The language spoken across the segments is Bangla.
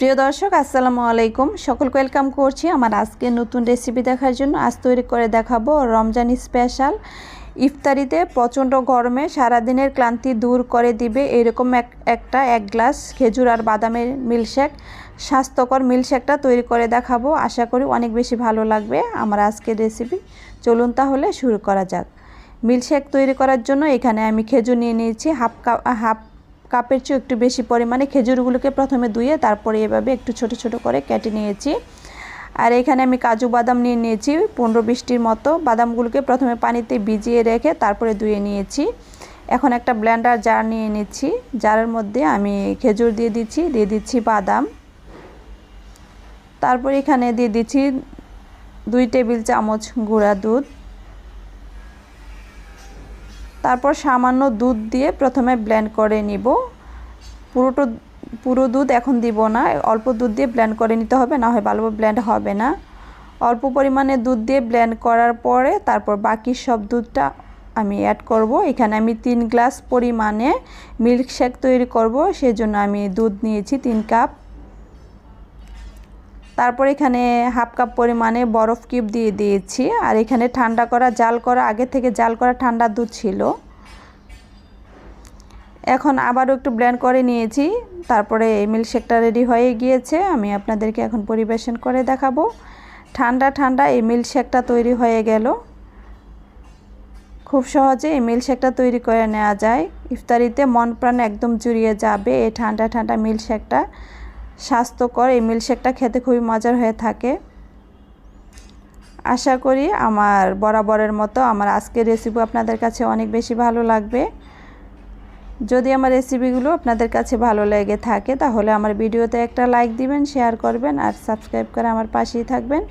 প্রিয় দর্শক, আসসালামু আলাইকুম। সকলকে ওয়েলকাম করছি আমার আজকে নতুন রেসিপি দেখার জন্য। আজ তৈরি করে দেখাবো রমজান স্পেশাল ইফতারিতে প্রচণ্ড গরমে সারাদিনের ক্লান্তি দূর করে দিবে এরকম এক, একটা এক গ্লাস খেজুর আর বাদামের মিল্কশেক স্বাস্থ্যকর মিল্কশেকটা তৈরি করে দেখাবো। আশা করি অনেক বেশি ভালো লাগবে আমার আজকের রেসিপি চলুন তাহলে শুরু করা যাক। মিল্কশেক তৈরি করার জন্য এখানে আমি খেজুর নিয়ে নিয়েছি, হাফ কাপ হাফ কাপের চেয়ে একটু বেশি পরিমাণে খেজুরগুলোকে প্রথমে ধুয়ে তারপরে এভাবে একটু ছোট ছোট করে কেটে নিয়েছি। আর এখানে আমি কাজু বাদাম নিয়ে নিয়েছি, পনেরো বিশটির মতো। বাদামগুলোকে প্রথমে পানিতে ভিজিয়ে রেখে তারপরে ধুয়ে নিয়েছি। এখন একটা ব্লেন্ডার জার নিয়ে নিচ্ছি। জারের মধ্যে আমি খেজুর দিয়ে দিচ্ছি দিয়ে দিচ্ছি বাদাম। তারপর এখানে দিয়ে দিচ্ছি দুই টেবিল চামচ গুঁড়া দুধ। তারপর সামান্য দুধ দিয়ে প্রথমে ব্লেন্ড করে নিব। পুরোটো, পুরো দুধ এখন দিব না, অল্প দুধ দিয়ে ব্লেন্ড করে নিতে হবে, না হয় ভালোভাবে ব্লেন্ড হবে না। অল্প পরিমাণে দুধ দিয়ে ব্লেন্ড করার পরে তারপর বাকি সব দুধটা আমি অ্যাড করব। এখানে আমি তিন গ্লাস পরিমাণে মিল্কশেক তৈরি করব, সেজন্য আমি দুধ নিয়েছি তিন কাপ তারপর এখানে হাফ কাপ পরিমাণে বরফ কিউব দিয়ে দিয়েছি। আর এখানে ঠান্ডা করা, জাল করা, আগে থেকে জাল করা ঠান্ডা দুধ ছিল। এখন আবারও একটু ব্লেন্ড করে নিয়েছি। তারপরে মিল্কশেকটা রেডি হয়ে গিয়েছে। আমি আপনাদেরকে এখন পরিবেশন করে দেখাবো। ঠান্ডা ঠান্ডা এই মিল্কশেকটা তৈরি হয়ে গেল। খুব সহজে এই মিল্কশেকটা তৈরি করে নেওয়া যায়। ইফতারিতে মন প্রাণ একদম জুড়িয়ে যাবে এই ঠান্ডা ঠান্ডা মিল্কশেকটা স্বাস্থ্যকর, এই মিল্কশেকটা খেতে খুবই মজার হয়ে থাকে। আশা করি আমার বরাবরের মতো আমার আজকের রেসিপি আপনাদের কাছে অনেক বেশি ভালো লাগবে। যদি আমার রেসিপিগুলো আপনাদের কাছে ভালো লেগে থাকে, তাহলে আমার ভিডিওতে একটা লাইক দিবেন শেয়ার করবেন আর সাবস্ক্রাইব করে আমার পাশেই থাকবেন।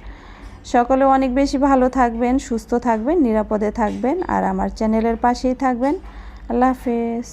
সকলে অনেক বেশি ভালো থাকবেন, সুস্থ থাকবেন, নিরাপদে থাকবেন আর আমার চ্যানেলের পাশেই থাকবেন। আল্লাহ হাফেজ।